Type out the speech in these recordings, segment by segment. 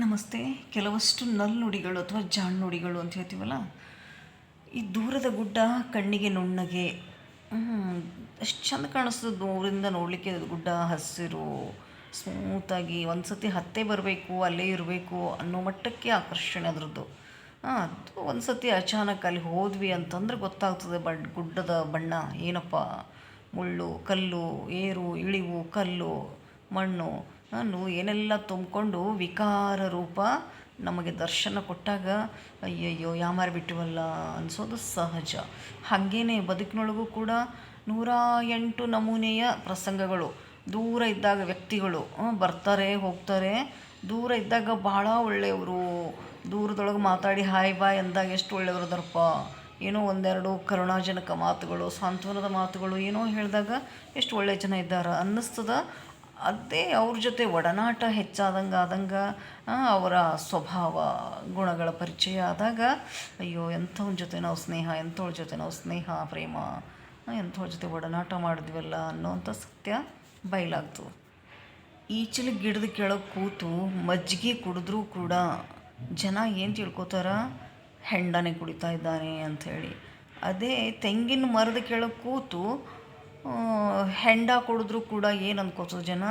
ನಮಸ್ತೆ. ಕೆಲವಷ್ಟು ನಲ್ನುಡಿಗಳು ಅಥವಾ ಜಾಣ್ನುಡಿಗಳು ಅಂತ ಹೇಳ್ತೀವಲ್ಲ, ಈ ದೂರದ ಗುಡ್ಡ, ಕಣ್ಣಿಗೆ ನುಣ್ಣಗೆ ಎಷ್ಟು ಚಂದ ಕಾಣಿಸ್ತದೆ ದೂರಿಂದ ನೋಡಲಿಕ್ಕೆ. ಗುಡ್ಡ, ಹಸಿರು ಸ್ಮೂತಾಗಿ ಒಂದು ಸತಿ ಹತ್ತೇ ಬರಬೇಕು, ಅಲ್ಲೇ ಇರಬೇಕು ಅನ್ನೋ ಮಟ್ಟಕ್ಕೆ ಆಕರ್ಷಣೆ ಅದರದ್ದು. ಅದು ಒಂದು ಸತಿ ಅಚಾನಕ್ ಅಲ್ಲಿ ಹೋದ್ವಿ ಅಂತಂದ್ರೆ ಗೊತ್ತಾಗ್ತದೆ, ಬಡ್, ಗುಡ್ಡದ ಬಣ್ಣ ಏನಪ್ಪ? ಮುಳ್ಳು, ಕಲ್ಲು, ಏರು, ಇಳಿವು, ಕಲ್ಲು, ಮಣ್ಣು ಏನೆಲ್ಲ ತುಂಬಿಕೊಂಡು ವಿಕಾರ ರೂಪ ನಮಗೆ ದರ್ಶನ ಕೊಟ್ಟಾಗ, ಅಯ್ಯಯ್ಯೋ, ಯಾಮಾರ ಬಿಟ್ಟಿವಲ್ಲ? ಅನಿಸೋದು ಸಹಜ. ಹಾಗೇನೆ ಬದುಕಿನೊಳಗೂ ಕೂಡ ನೂರ ಎಂಟು ನಮೂನೆಯ ಪ್ರಸಂಗಗಳು, ದೂರ ಇದ್ದಾಗ ವ್ಯಕ್ತಿಗಳು ಬರ್ತಾರೆ, ಹೋಗ್ತಾರೆ. ದೂರ ಇದ್ದಾಗ ಭಾಳ ಒಳ್ಳೆಯವರು. ದೂರದೊಳಗೆ ಮಾತಾಡಿ, ಹಾಯ್, ಬಾಯ್ ಅಂದಾಗ ಎಷ್ಟು ಒಳ್ಳೆಯವರು ಅದರಪ್ಪ ಏನೋ ಒಂದೆರಡು ಕರುಣಾಜನಕ ಮಾತುಗಳು, ಸಾಂತ್ವನದ ಮಾತುಗಳು, ಏನೋ ಹೇಳಿದಾಗ ಎಷ್ಟು ಒಳ್ಳೆಯ ಜನ ಇದ್ದಾರೆ ಅನ್ನಿಸ್ತದ. ಅದೇ ಅವ್ರ ಜೊತೆ ಒಡನಾಟ ಹೆಚ್ಚಾದಂಗೆ ಆದಂಗೆ ಅವರ ಸ್ವಭಾವ, ಗುಣಗಳ ಪರಿಚಯ ಆದಾಗ, ಅಯ್ಯೋ, ಎಂಥವ್ನ ಜೊತೆ ನಾವು ಸ್ನೇಹ ಎಂಥವ್ರ ಜೊತೆ ನಾವು ಸ್ನೇಹ, ಪ್ರೇಮ ಎಂಥವ್ರ ಜೊತೆ ಒಡನಾಟ ಮಾಡಿದ್ವಲ್ಲ ಅನ್ನೋವಂಥ ಸತ್ಯ ಬಯಲಾಗ್ತು. ಈಚಲು ಗಿಡದ ಕೆಳಗೆ ಕೂತು ಮಜ್ಜಿಗೆ ಕುಡಿದ್ರೂ ಕೂಡ ಜನ ಏನು ತಿಳ್ಕೊತಾರ? ಹೆಂಡನೆ ಕುಡಿತಾ ಇದ್ದಾನೆ ಅಂಥೇಳಿ. ಅದೇ ತೆಂಗಿನ ಮರದ ಕೆಳಗೆ ಕೂತು ಹೆಂಡ ಕುಡಿದ್ರೂ ಕೂಡ ಏನು ಅಂದ್ಕೋತೋ ಜನ?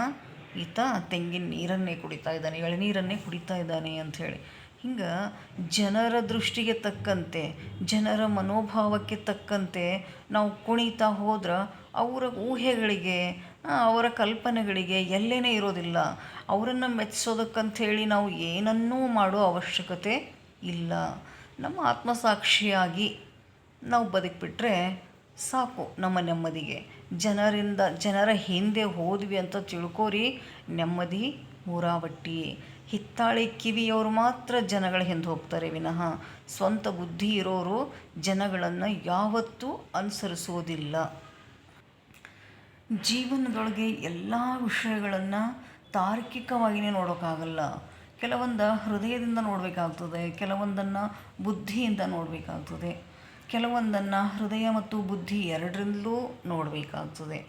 ಈತ ತೆಂಗಿನ ನೀರನ್ನೇ ಕುಡಿತಾ ಇದ್ದಾನೆ ಎಳನೀರನ್ನೇ ಕುಡಿತಾ ಇದ್ದಾನೆ ಅಂಥೇಳಿ ಹಿಂಗೆ ಜನರ ದೃಷ್ಟಿಗೆ ತಕ್ಕಂತೆ, ಜನರ ಮನೋಭಾವಕ್ಕೆ ತಕ್ಕಂತೆ ನಾವು ಕುಣಿತಾ ಹೋದ್ರೆ ಅವರ ಊಹೆಗಳಿಗೆ ಅವರ ಕಲ್ಪನೆಗಳಿಗೆ ಎಲ್ಲೇನೇ ಇರೋದಿಲ್ಲ. ಅವರನ್ನು ಮೆಚ್ಚಿಸೋದಕ್ಕಂಥೇಳಿ ನಾವು ಏನನ್ನೂ ಮಾಡೋ ಅವಶ್ಯಕತೆ ಇಲ್ಲ. ನಮ್ಮ ಆತ್ಮಸಾಕ್ಷಿಯಾಗಿ ನಾವು ಬದುಕಿಬಿಟ್ರೆ ಸಾಕು ನಮ್ಮ ನೆಮ್ಮದಿಗೆ. ಜನರಿಂದ, ಜನರ ಹಿಂದೆ ಹೋದ್ವಿ ಅಂತ ತಿಳ್ಕೋರಿ, ನೆಮ್ಮದಿ ಮೂರಾವಟ್ಟಿ. ಹಿತ್ತಾಳೆ ಕಿವಿಯವರು ಮಾತ್ರ ಜನಗಳ ಹಿಂದೆ ಹೋಗ್ತಾರೆ ವಿನಃ. ಸ್ವಂತ ಬುದ್ಧಿ ಇರೋರು ಜನಗಳನ್ನು ಯಾವತ್ತೂ ಅನುಸರಿಸೋದಿಲ್ಲ ಜೀವನದೊಳಗೆ ಎಲ್ಲ ವಿಷಯಗಳನ್ನು ತಾರ್ಕಿಕವಾಗಿಯೇ ನೋಡೋಕ್ಕಾಗಲ್ಲ ಕೆಲವೊಂದು ಹೃದಯದಿಂದ ನೋಡಬೇಕಾಗ್ತದೆ, ಕೆಲವೊಂದನ್ನು ಬುದ್ಧಿಯಿಂದ ನೋಡಬೇಕಾಗ್ತದೆ. ಕೆಲವೊಂದನ್ನು ಹೃದಯ ಮತ್ತು ಬುದ್ಧಿ ಎರಡರಿಂದಲೂ ನೋಡಬೇಕಾಗ್ತದೆ.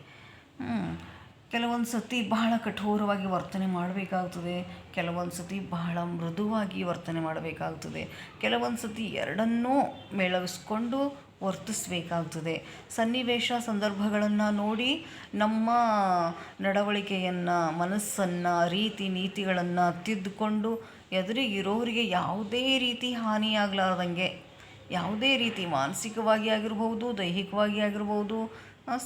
ಕೆಲವೊಂದು ಸತಿ ಬಹಳ ಕಠೋರವಾಗಿ ವರ್ತನೆ ಮಾಡಬೇಕಾಗ್ತದೆ. ಕೆಲವೊಂದು ಸತಿ ಬಹಳ ಮೃದುವಾಗಿ ವರ್ತನೆ ಮಾಡಬೇಕಾಗ್ತದೆ. ಕೆಲವೊಂದು ಸತಿ ಎರಡನ್ನೂ ಮೇಳವಿಸ್ಕೊಂಡು ವರ್ತಿಸಬೇಕಾಗ್ತದೆ. ಸನ್ನಿವೇಶ ಸಂದರ್ಭಗಳನ್ನು ನೋಡಿ ನಮ್ಮ ನಡವಳಿಕೆಯನ್ನು, ಮನಸ್ಸನ್ನು, ರೀತಿ ನೀತಿಗಳನ್ನು ತಿದ್ದುಕೊಂಡು ಎದುರಿಗಿರೋರಿಗೆ ಯಾವುದೇ ರೀತಿ ಹಾನಿಯಾಗಲಾರ್ದಂಗೆ ಯಾವುದೇ ರೀತಿ ಮಾನಸಿಕವಾಗಿ ಆಗಿರ್ಬೋದು, ದೈಹಿಕವಾಗಿ ಆಗಿರ್ಬೋದು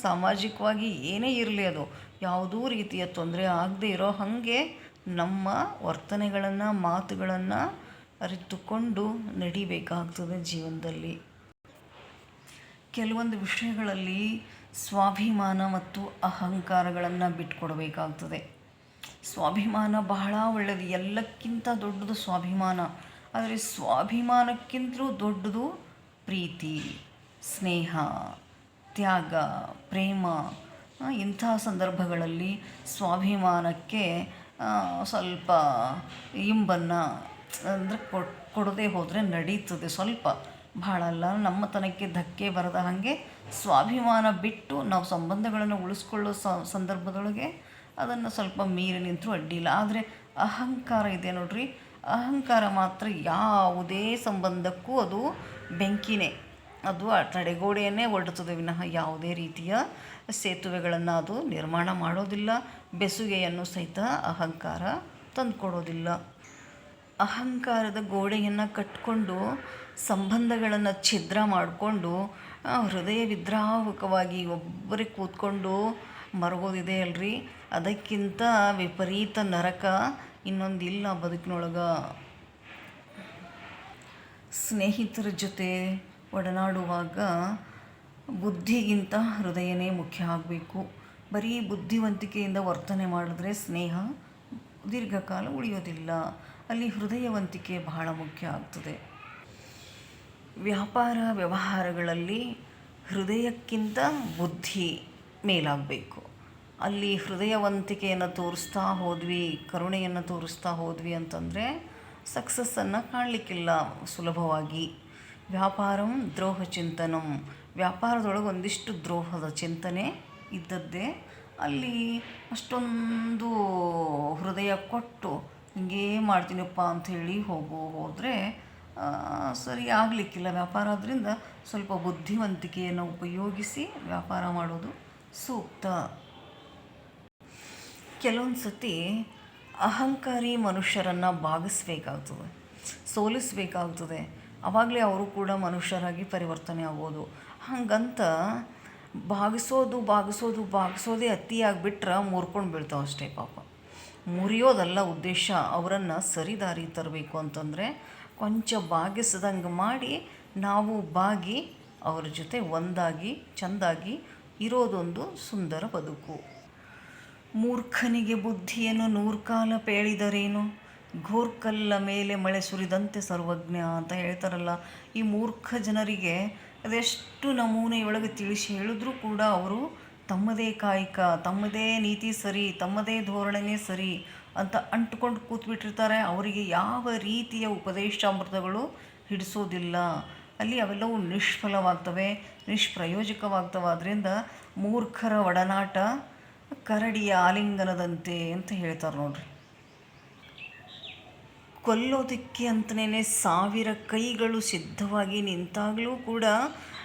ಸಾಮಾಜಿಕವಾಗಿ ಏನೇ ಇರಲಿ ಅದು, ಯಾವುದೂ ರೀತಿಯ ತೊಂದರೆ ಆಗದೇ ಇರೋ ಹಾಗೆ ನಮ್ಮ ವರ್ತನೆಗಳನ್ನು, ಮಾತುಗಳನ್ನು ಅರಿತುಕೊಂಡು ನಡಿಬೇಕಾಗ್ತದೆ ಜೀವನದಲ್ಲಿ. ಕೆಲವೊಂದು ವಿಷಯಗಳಲ್ಲಿ ಸ್ವಾಭಿಮಾನ ಮತ್ತು ಅಹಂಕಾರಗಳನ್ನು ಬಿಟ್ಕೊಡ್ಬೇಕಾಗ್ತದೆ. ಸ್ವಾಭಿಮಾನ ಬಹಳ ಒಳ್ಳೆಯದು ಎಲ್ಲಕ್ಕಿಂತ ದೊಡ್ಡದು ಸ್ವಾಭಿಮಾನ. ಆದರೆ ಸ್ವಾಭಿಮಾನಕ್ಕಿಂತಲೂ ದೊಡ್ಡದು ಪ್ರೀತಿ, ಸ್ನೇಹ, ತ್ಯಾಗ, ಪ್ರೇಮ ಇಂಥ ಸಂದರ್ಭಗಳಲ್ಲಿ ಸ್ವಾಭಿಮಾನಕ್ಕೆ ಸ್ವಲ್ಪ ಇಂಬನ್ನು ಅಂದರೆ ಕೊಡದೆ ಹೋದರೆ ನಡೀತದೆ. ಸ್ವಲ್ಪ ಭಾಳ ಅಲ್ಲ ನಮ್ಮತನಕ್ಕೆ ಧಕ್ಕೆ ಬರದ ಹಾಗೆ ಸ್ವಾಭಿಮಾನ ಬಿಟ್ಟು ನಾವು ಸಂಬಂಧಗಳನ್ನು ಉಳಿಸ್ಕೊಳ್ಳೋ ಸಂದರ್ಭದೊಳಗೆ ಅದನ್ನು ಸ್ವಲ್ಪ ಮೀರಿ ನಿಂತರೂ ಅಡ್ಡಿಲ್ಲ ಆದರೆ ಅಹಂಕಾರ ಇದೆ ನೋಡ್ರಿ. ಅಹಂಕಾರ ಮಾತ್ರ ಯಾವುದೇ ಸಂಬಂಧಕ್ಕೂ ಅದು ಬೆಂಕಿನೇ. ಅದು ಆ ತಡೆಗೋಡೆಯನ್ನೇ ಒಡ್ಡುತ್ತದೆ ವಿನಃ ಯಾವುದೇ ರೀತಿಯ ಸೇತುವೆಗಳನ್ನು ಅದು ನಿರ್ಮಾಣ ಮಾಡೋದಿಲ್ಲ, ಬೆಸುಗೆಯನ್ನು ಸಹಿತ ಅಹಂಕಾರ ತಂದುಕೊಡೋದಿಲ್ಲ. ಅಹಂಕಾರದ ಗೋಡೆಯನ್ನು ಕಟ್ಕೊಂಡು ಸಂಬಂಧಗಳನ್ನು ಛಿದ್ರ ಮಾಡಿಕೊಂಡು ಹೃದಯ ವಿದ್ರಾವಕವಾಗಿ ಒಬ್ಬರೇ ಕೂತ್ಕೊಂಡು ಮರಗೋದಿದೆ ಅಲ್ರಿ. ಅದಕ್ಕಿಂತ ವಿಪರೀತ ನರಕ ಇನ್ನೊಂದು ಇಲ್ಲ ಬದುಕಿನೊಳಗೆ. ಸ್ನೇಹಿತರ ಜೊತೆ ಒಡನಾಡುವಾಗ ಬುದ್ಧಿಗಿಂತ ಹೃದಯನೇ ಮುಖ್ಯ ಆಗಬೇಕು. ಬರೀ ಬುದ್ಧಿವಂತಿಕೆಯಿಂದ ವರ್ತನೆ ಮಾಡಿದ್ರೆ ಸ್ನೇಹ ದೀರ್ಘಕಾಲ ಉಳಿಯೋದಿಲ್ಲ. ಅಲ್ಲಿ ಹೃದಯವಂತಿಕೆ ಬಹಳ ಮುಖ್ಯ ಆಗ್ತದೆ. ವ್ಯಾಪಾರ ವ್ಯವಹಾರಗಳಲ್ಲಿ ಹೃದಯಕ್ಕಿಂತ ಬುದ್ಧಿ ಮೇಲಾಗಬೇಕು. ಅಲ್ಲಿ ಹೃದಯವಂತಿಕೆಯನ್ನು ತೋರಿಸ್ತಾ ಹೋದ್ವಿ, ಕರುಣೆಯನ್ನು ತೋರಿಸ್ತಾ ಹೋದ್ವಿ ಅಂತಂದರೆ ಸಕ್ಸಸ್ಸನ್ನು ಕಾಣಲಿಕ್ಕಿಲ್ಲ ಸುಲಭವಾಗಿ. ವ್ಯಾಪಾರಂ ದ್ರೋಹ ಚಿಂತನಂ. ವ್ಯಾಪಾರದೊಳಗೆ ಒಂದಿಷ್ಟು ದ್ರೋಹದ ಚಿಂತನೆ ಇದ್ದದ್ದೇ ಅಲ್ಲಿ ಅಷ್ಟೊಂದು ಹೃದಯ ಕೊಟ್ಟು, ಹಿಂಗೇ ಮಾಡ್ತೀನಪ್ಪ ಅಂಥೇಳಿ ಹೋಗೋ, ಹೋದರೆ ಸರಿ ಆಗಲಿಕ್ಕಿಲ್ಲ. ವ್ಯಾಪಾರ ಆದ್ದರಿಂದ ಸ್ವಲ್ಪ ಬುದ್ಧಿವಂತಿಕೆಯನ್ನು ಉಪಯೋಗಿಸಿ ವ್ಯಾಪಾರ ಮಾಡೋದು ಸೂಕ್ತ. ಕೆಲವೊಂದು ಸತಿ ಅಹಂಕಾರಿ ಮನುಷ್ಯರನ್ನು ಭಾಗಿಸ್ಬೇಕಾಗ್ತದೆ ಸೋಲಿಸಬೇಕಾಗ್ತದೆ. ಆವಾಗಲೇ ಅವರು ಕೂಡ ಮನುಷ್ಯರಾಗಿ ಪರಿವರ್ತನೆ ಆಗೋದು ಹಾಗಂತ ಭಾಗಿಸೋದು ಭಾಗಿಸೋದು ಭಾಗಿಸೋದೇ ಅತಿಯಾಗಿಬಿಟ್ರೆ ಮುರ್ಕೊಂಡು ಬೀಳ್ತಾವೆ ಅಷ್ಟೇ ಪಾಪ. ಮುರಿಯೋದಲ್ಲ ಉದ್ದೇಶ, ಅವರನ್ನು ಸರಿದಾರಿ ತರಬೇಕು ಅಂತಂದರೆ ಕೊಂಚ ಬಾಗಿಸ್ದಂಗೆ ಮಾಡಿ ನಾವು ಬಾಗಿ ಅವರ ಜೊತೆ ಒಂದಾಗಿ, ಚೆಂದಾಗಿ ಇರೋದೊಂದು ಸುಂದರ ಬದುಕು. ಮೂರ್ಖನಿಗೆ ಬುದ್ಧಿಯನ್ನು ನೂರ್ಕಾಲ ಪೇಳಿದರೇನು? ಘೋರ್ಕಲ್ಲ ಮೇಲೆ ಮಳೆ ಸುರಿದಂತೆ ಸರ್ವಜ್ಞ ಅಂತ ಹೇಳ್ತಾರಲ್ಲ, ಈ ಮೂರ್ಖ ಜನರಿಗೆ ಅದೆಷ್ಟು ನಮೂನೆಯೊಳಗೆ ತಿಳಿಸಿ ಹೇಳಿದ್ರೂ ಕೂಡ ಅವರು ತಮ್ಮದೇ ಕಾಯಕ, ತಮ್ಮದೇ ನೀತಿ ಸರಿ, ತಮ್ಮದೇ ಧೋರಣೆನೇ ಸರಿ ಅಂತ ಅಂಟ್ಕೊಂಡು ಕೂತ್ಬಿಟ್ಟಿರ್ತಾರೆ. ಅವರಿಗೆ ಯಾವ ರೀತಿಯ ಉಪದೇಶಾಮೃತಗಳು ಹಿಡಿಸೋದಿಲ್ಲ. ಅಲ್ಲಿ ಅವೆಲ್ಲವೂ ನಿಷ್ಫಲವಾಗ್ತವೆ, ನಿಷ್ಪ್ರಯೋಜಕವಾಗ್ತವೆ. ಅದರಿಂದ ಮೂರ್ಖರ ಒಡನಾಟ ಕರಡಿಯ ಆಲಿಂಗನದಂತೆ ಅಂತ ಹೇಳ್ತಾರೆ ನೋಡ್ರಿ. ಕೊಲ್ಲೋದಕ್ಕೆ ಅಂತಲೇ ಸಾವಿರ ಕೈಗಳು ಸಿದ್ಧವಾಗಿ ನಿಂತಾಗಲೂ ಕೂಡ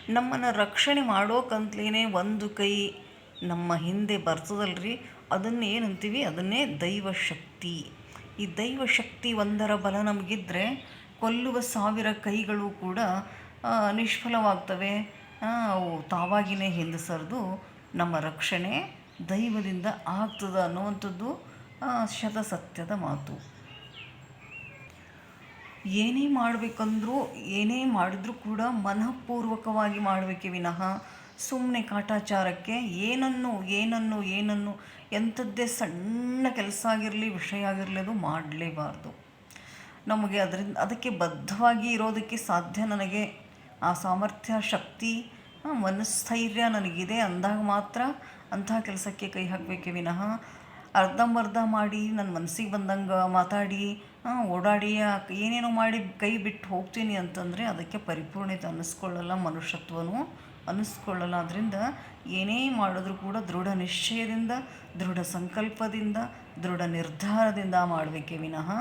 ನಮ್ಮನ್ನು ರಕ್ಷಣೆ ಮಾಡೋಕಂತಲೇ ಒಂದು ಕೈ ನಮ್ಮ ಹಿಂದೆ ಬರ್ತದಲ್ರಿ. ಅದನ್ನು ಏನಂತೀವಿ ಅದನ್ನೇ ದೈವಶಕ್ತಿ. ಈ ದೈವಶಕ್ತಿ ಒಂದರ ಬಲ ನಮಗಿದ್ರೆ ಕೊಲ್ಲುವ ಸಾವಿರ ಕೈಗಳು ಕೂಡ ನಿಷ್ಫಲವಾಗ್ತವೆ. ಅವು ತಾವಾಗಿಯೇ ಹಿಂದೆ ಸರಿದು ನಮ್ಮ ರಕ್ಷಣೆ ದೈವದಿಂದ ಆಗ್ತದೆ ಅನ್ನುವಂಥದ್ದು ಶತಸತ್ಯದ ಮಾತು. ಏನೇ ಮಾಡಬೇಕಂದ್ರೂ, ಏನೇ ಮಾಡಿದ್ರೂ ಕೂಡ ಮನಃಪೂರ್ವಕವಾಗಿ ಮಾಡಬೇಕೆ ವಿನಃ ಸುಮ್ಮನೆ ಕಾಟಾಚಾರಕ್ಕೆ ಏನನ್ನು ಏನನ್ನು ಏನನ್ನು, ಎಂಥದ್ದೇ ಸಣ್ಣ ಕೆಲಸ ಆಗಿರಲಿ, ವಿಷಯ ಆಗಿರಲಿ ಅದು ಮಾಡಲೇಬಾರ್ದು. ನಮಗೆ ಅದರಿಂದ, ಅದಕ್ಕೆ ಬದ್ಧವಾಗಿ ಇರೋದಕ್ಕೆ ಸಾಧ್ಯ ನನಗೆ, ಆ ಸಾಮರ್ಥ್ಯ, ಶಕ್ತಿ ಮನಸ್ಥೈರ್ಯ ನನಗಿದೆ ಅಂದಾಗ ಮಾತ್ರ ಅಂತಹ ಕೆಲಸಕ್ಕೆ ಕೈ ಹಾಕಬೇಕೆ ವಿನಃ ಅರ್ಧಂಬರ್ಧ ಮಾಡಿ ನನ್ನ ಮನಸ್ಸಿಗೆ ಬಂದಂಗೆ ಮಾತಾಡಿ ಓಡಾಡಿ ಏನೇನೋ ಮಾಡಿ ಕೈ ಬಿಟ್ಟು ಹೋಗ್ತೀನಿ ಅಂತಂದರೆ ಅದಕ್ಕೆ ಪರಿಪೂರ್ಣತೆ ಅನ್ನಿಸ್ಕೊಳ್ಳಲ್ಲ ಮನುಷ್ಯತ್ವನೂ. ಅನ್ನಿಸ್ಕೊಳ್ಳಲ್ಲ ಅದರಿಂದ ಏನೇ ಮಾಡಿದ್ರೂ ಕೂಡ ದೃಢ ನಿಶ್ಚಯದಿಂದ, ದೃಢ ಸಂಕಲ್ಪದಿಂದ, ದೃಢ ನಿರ್ಧಾರದಿಂದ ಮಾಡಬೇಕೆ ವಿನಃ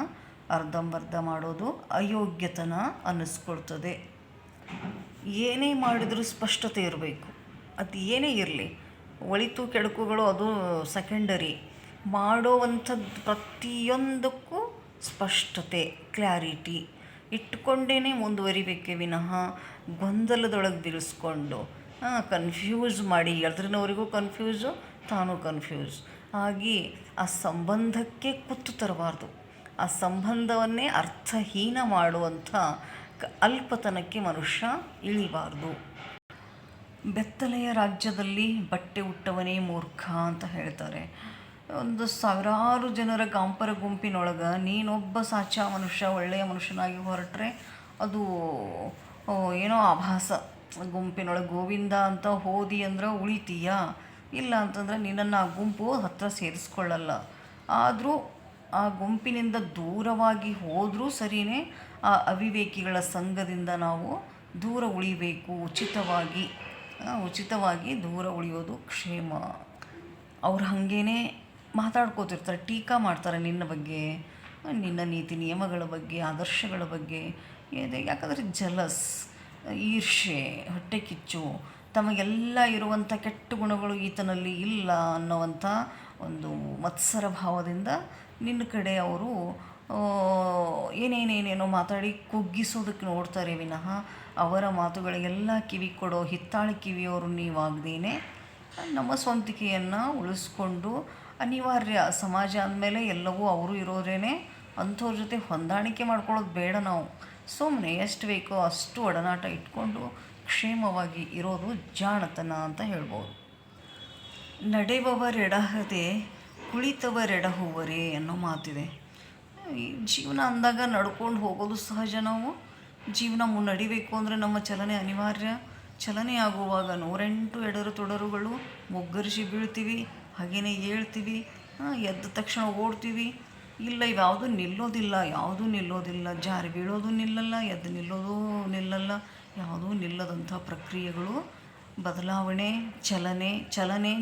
ಅರ್ಧಂಬರ್ಧ ಮಾಡೋದು ಅಯೋಗ್ಯತನ ಅನ್ನಿಸ್ಕೊಳ್ತದೆ. ಏನೇ ಮಾಡಿದರೂ ಸ್ಪಷ್ಟತೆ ಇರಬೇಕು. ಅದು ಏನೇ ಇರಲಿ ಒಳಿತು ಕೆಡುಕುಗಳು ಅದು ಸೆಕೆಂಡರಿ ಮಾಡುವಂಥದ್ದು ಪ್ರತಿಯೊಂದಕ್ಕೂ ಸ್ಪಷ್ಟತೆ ಕ್ಲಾರಿಟಿ ಇಟ್ಕೊಂಡೇ ಮುಂದುವರಿಬೇಕೆ ವಿನಃ ಗೊಂದಲದೊಳಗೆ ಬಿರಿಸ್ಕೊಂಡು ಕನ್ಫ್ಯೂಸ್ ಮಾಡಿ. ಎಲ್ರಿನವರಿಗೂ ಕನ್ಫ್ಯೂಸು ತಾನು ಕನ್ಫ್ಯೂಸ್ ಆಗಿ ಆ ಸಂಬಂಧಕ್ಕೆ ಕುತ್ತು ತರಬಾರ್ದು. ಆ ಸಂಬಂಧವನ್ನೇ ಅರ್ಥಹೀನ ಮಾಡುವಂಥ ಅಲ್ಪತನಕ್ಕೆ ಮನುಷ್ಯ ಇಳಿಬಾರ್ದು. ಬೆತ್ತಲೆಯ ರಾಜ್ಯದಲ್ಲಿ ಬಟ್ಟೆ ಉಟ್ಟವನೇ ಮೂರ್ಖ ಅಂತ ಹೇಳ್ತಾರೆ. ಒಂದು ಸಾವಿರಾರು ಜನರ ಗಾಂಪರ ಗುಂಪಿನೊಳಗೆ ನೀನೊಬ್ಬ ಸಾಚ ಮನುಷ್ಯ, ಒಳ್ಳೆಯ ಮನುಷ್ಯನಾಗಿ ಹೊರಟ್ರೆ ಅದು ಏನೋ ಆಭಾಸ. ಗುಂಪಿನೊಳಗೆ ಗೋವಿಂದ ಅಂತ ಹೋದಿ ಅಂದ್ರೆ ಉಳಿತೀಯ? ಇಲ್ಲ ಅಂತಂದರೆ ನಿನ್ನನ್ನು ಆ ಗುಂಪು ಹತ್ರ ಸೇರಿಸ್ಕೊಳ್ಳಲ್ಲ. ಆದರೂ ಆ ಗುಂಪಿನಿಂದ ದೂರವಾಗಿ ಹೋದರೂ ಸರಿಯೇ ಆ ಅವಿವೇಕಿಗಳ ಸಂಘದಿಂದ ನಾವು ದೂರ ಉಳಿಬೇಕು, ಉಚಿತವಾಗಿ. ಉಚಿತವಾಗಿ ದೂರ ಉಳಿಯೋದು ಕ್ಷೇಮ. ಅವ್ರು ಹಾಗೇನೆ ಮಾತಾಡ್ಕೋತಿರ್ತಾರೆ, ಟೀಕಾ ಮಾಡ್ತಾರೆ ನಿನ್ನ ಬಗ್ಗೆ, ನಿನ್ನ ನೀತಿ ನಿಯಮಗಳ ಬಗ್ಗೆ, ಆದರ್ಶಗಳ ಬಗ್ಗೆ. ಯಾಕಂದರೆ ಜಲಸ್ ಈರ್ಷೆ ಹೊಟ್ಟೆ ಕಿಚ್ಚು, ತಮಗೆಲ್ಲ ಇರುವಂಥ ಕೆಟ್ಟ ಗುಣಗಳು ಈತನಲ್ಲಿ ಇಲ್ಲ ಅನ್ನೋವಂಥ ಒಂದು ಮತ್ಸರ ಭಾವದಿಂದ ನಿನ್ನ ಕಡೆ ಅವರು ಏನೇನೇನೇನೋ ಮಾತಾಡಿ ಕುಗ್ಗಿಸೋದಕ್ಕೆ ನೋಡ್ತಾರೆ ವಿನಃ. ಅವರ ಮಾತುಗಳಿಗೆಲ್ಲ ಕಿವಿ ಕೊಡೋ ಹಿತ್ತಾಳೆ ಕಿವಿಯವರು ನೀವಾಗದೇನೆ. ನಮ್ಮ ಸ್ವಂತಿಕೆಯನ್ನು ಉಳಿಸ್ಕೊಂಡು ಅನಿವಾರ್ಯ ಸಮಾಜ ಅಂದಮೇಲೆ ಎಲ್ಲವೂ ಅವರು ಇರೋರೇನೆ. ಅಂಥವ್ರ ಜೊತೆ ಹೊಂದಾಣಿಕೆ ಮಾಡ್ಕೊಳ್ಳೋದು ಬೇಡ ನಾವು. ಸುಮ್ಮನೆ ಎಷ್ಟು ಬೇಕೋ ಅಷ್ಟು ಒಡನಾಟ ಇಟ್ಕೊಂಡು ಕ್ಷೇಮವಾಗಿ ಇರೋದು ಜಾಣತನ ಅಂತ ಹೇಳ್ಬೋದು. ನಡೆಯುವವರೆಡಹದೆ ಕುಳಿತವರೆಡಹುವರೇ ಅನ್ನೋ ಮಾತಿದೆ. ಜೀವನ ಅಂದಾಗ ನಡ್ಕೊಂಡು ಹೋಗೋದು ಸಹಜ ನಾವು. ಜೀವನ ಮುನ್ನಡಿಬೇಕು ಅಂದರೆ ನಮ್ಮ ಚಲನೆ ಅನಿವಾರ್ಯ. ಚಲನೆ ಆಗುವಾಗ ನೂರೆಂಟು ಎಡರು ತೊಡರುಗಳು ಮುಗ್ಗರಿಸಿ ಬೀಳ್ತೀವಿ ಹಾಗೆಯೇ ಹೇಳ್ತೀವಿ ಎದ್ದ ತಕ್ಷಣ ಓಡ್ತೀವಿ. ಇಲ್ಲ, ಇವ್ಯಾವುದು ನಿಲ್ಲೋದಿಲ್ಲ, ಯಾವುದೂ ನಿಲ್ಲೋದಿಲ್ಲ. ಜಾರಿ ಬೀಳೋದು ನಿಲ್ಲಲ್ಲ, ಎದ್ದು ನಿಲ್ಲೋದು ನಿಲ್ಲಲ್ಲ. ಯಾವುದೂ ನಿಲ್ಲದಂಥ ಪ್ರಕ್ರಿಯೆಗಳು ಬದಲಾವಣೆ, ಚಲನೆ ಚಲನೆ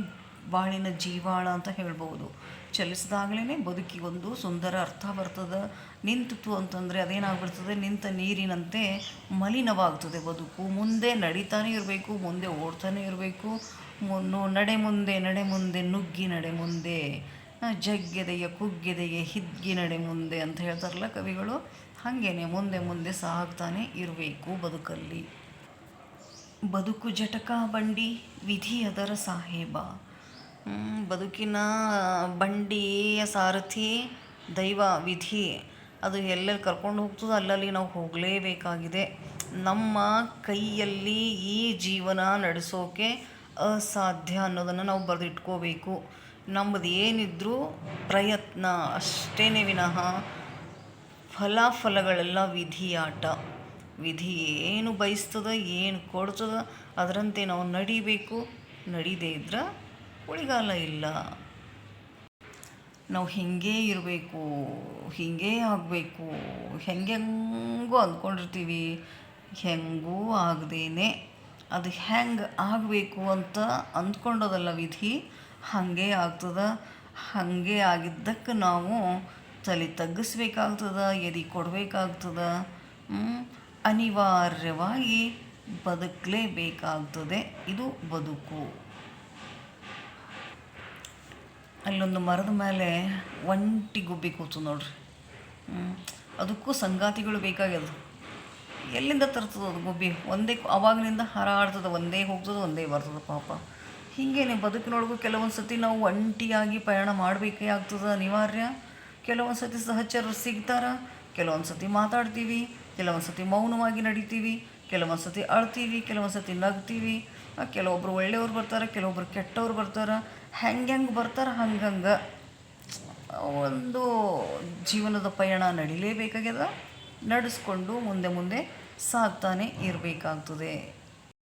ಬಾಳಿನ ಜೀವಾಳ ಅಂತ ಹೇಳ್ಬೋದು ಚಲಿಸಿದಾಗಲೇ ಬದುಕಿಗೊಂದು ಸುಂದರ ಅರ್ಥ ಬರ್ತದೆ. ನಿಂತಿತು ಅಂತಂದರೆ ಅದೇನಾಗ್ಬಿಡ್ತದೆ? ನಿಂತ ನೀರಿನಂತೆ ಮಲಿನವಾಗ್ತದೆ ಬದುಕು. ಮುಂದೆ ನಡೀತಾನೆ ಇರಬೇಕು, ಮುಂದೆ ಓಡ್ತಾನೆ ಇರಬೇಕು. ನಡೆ ಮುಂದೆ ನಡೆ ಮುಂದೆ, ನುಗ್ಗಿ ನಡೆ ಮುಂದೆ. ಜಗ್ಗೆದೆಯ, ಕುಗ್ಗೆದೆಯ ಹಿದ್ಗಿ ನಡೆ ಮುಂದೆ ಅಂತ ಹೇಳ್ತಾರಲ್ಲ ಕವಿಗಳು? ಹಾಗೇನೆ ಮುಂದೆ ಮುಂದೆ ಸಾಗ್ತಾನೆ ಇರಬೇಕು ಬದುಕಲ್ಲಿ. ಬದುಕು ಜಟಕ ಬಂಡಿ, ವಿಧಿ ಅದರ ಸಾಹೇಬ. ಬದುಕಿನ ಬಂಡಿಯ ಸಾರಥಿ, ದೈವ ವಿಧಿ. ಅದು ಎಲ್ಲೆಲ್ಲಿ ಕರ್ಕೊಂಡು ಹೋಗ್ತದೋ ಅಲ್ಲಲ್ಲಿ ನಾವು ಹೋಗಲೇಬೇಕಾಗಿದೆ. ನಮ್ಮ ಕೈಯಲ್ಲಿ ಈ ಜೀವನ ನಡೆಸೋಕೆ ಅಸಾಧ್ಯ ಅನ್ನೋದನ್ನು ನಾವು ಬರೆದಿಟ್ಕೋಬೇಕು. ನಮ್ಮದು ಏನಿದ್ರೂ ಪ್ರಯತ್ನ ಅಷ್ಟೇ ವಿನಃ ಫಲಾಫಲಗಳೆಲ್ಲ ವಿಧಿಯಾಟ. ವಿಧಿ ಏನು ಬಯಸ್ತದ, ಏನು ಕೊಡ್ತದ, ಅದರಂತೆ ನಾವು ನಡಿಬೇಕು. ನಡೀದೇ ಇದ್ರೆ ಉಳಿಗಾಲ ಇಲ್ಲ. ನಾವು ಹಿಂಗೆ ಇರಬೇಕು, ಹಿಂಗೆ ಆಗಬೇಕು ಹೆಂಗೆಂಗೋ ಅಂದ್ಕೊಂಡಿರ್ತೀವಿ. ಹೆಂಗೂ ಆಗದೇನೆ ಅದು ಹೆಂಗೆ ಆಗಬೇಕು ಅಂತ ಅಂದ್ಕೊಂಡೋದಲ್ಲ ವಿಧಿ, ಹಾಗೆ ಆಗ್ತದ. ಹಾಗೆ ಆಗಿದ್ದಕ್ಕೆ ನಾವು ತಲೆ ತಗ್ಗಿಸ್ಬೇಕಾಗ್ತದ, ಎದಿ ಕೊಡಬೇಕಾಗ್ತದ. ಅನಿವಾರ್ಯವಾಗಿ ಬದುಕಲೇಬೇಕಾಗ್ತದೆ. ಇದು ಬದುಕು. ಅಲ್ಲೊಂದು ಮರದ ಮೇಲೆ ಒಂಟಿ ಗುಬ್ಬಿ ಕೂತು ನೋಡ್ರಿ. ಅದಕ್ಕೂ ಸಂಗಾತಿಗಳು ಬೇಕಾಗ್ಯದ. ಎಲ್ಲಿಂದ ತರ್ತದ ಅದು ಗುಬ್ಬಿ? ಒಂದೇ ಅವಾಗಲಿಂದ ಹಾರಾಡ್ತದೆ, ಒಂದೇ ಹೋಗ್ತದೆ, ಒಂದೇ ಬರ್ತದೆ ಪಾಪ. ಹೀಗೇನೆ ಬದುಕಿನೊಳಗೂ ಕೆಲವೊಂದು ಸತಿ ನಾವು ಒಂಟಿಯಾಗಿ ಪಯಣ ಮಾಡಬೇಕೇ ಆಗ್ತದೆ ಅನಿವಾರ್ಯ. ಕೆಲವೊಂದು ಸತಿ ಸಹಚರರು ಸಿಗ್ತಾರೆ ಕೆಲವೊಂದು ಸತಿ ಮಾತಾಡ್ತೀವಿ ಕೆಲವೊಂದು ಸತಿ ಮೌನವಾಗಿ ನಡಿತೀವಿ ಕೆಲವೊಂದು ಸತಿ ಅಳ್ತೀವಿ ಕೆಲವೊಂದು ಸತಿ ನಗ್ತೀವಿ ಕೆಲವೊಬ್ಬರು ಒಳ್ಳೆಯವ್ರು ಬರ್ತಾರೆ ಕೆಲವೊಬ್ಬರು ಕೆಟ್ಟವ್ರು ಬರ್ತಾರೆ. ಹೆಂಗೆ ಬರ್ತಾರೆ ಹಂಗಂಗೆ ಒಂದು ಜೀವನದ ಪಯಣ ನಡಿಲೇಬೇಕಾಗ್ಯದ. ನಡೆಸ್ಕೊಂಡು ಮುಂದೆ ಮುಂದೆ ಸಾಗ್ತಾನೆ ಇರಬೇಕಾಗ್ತದೆ.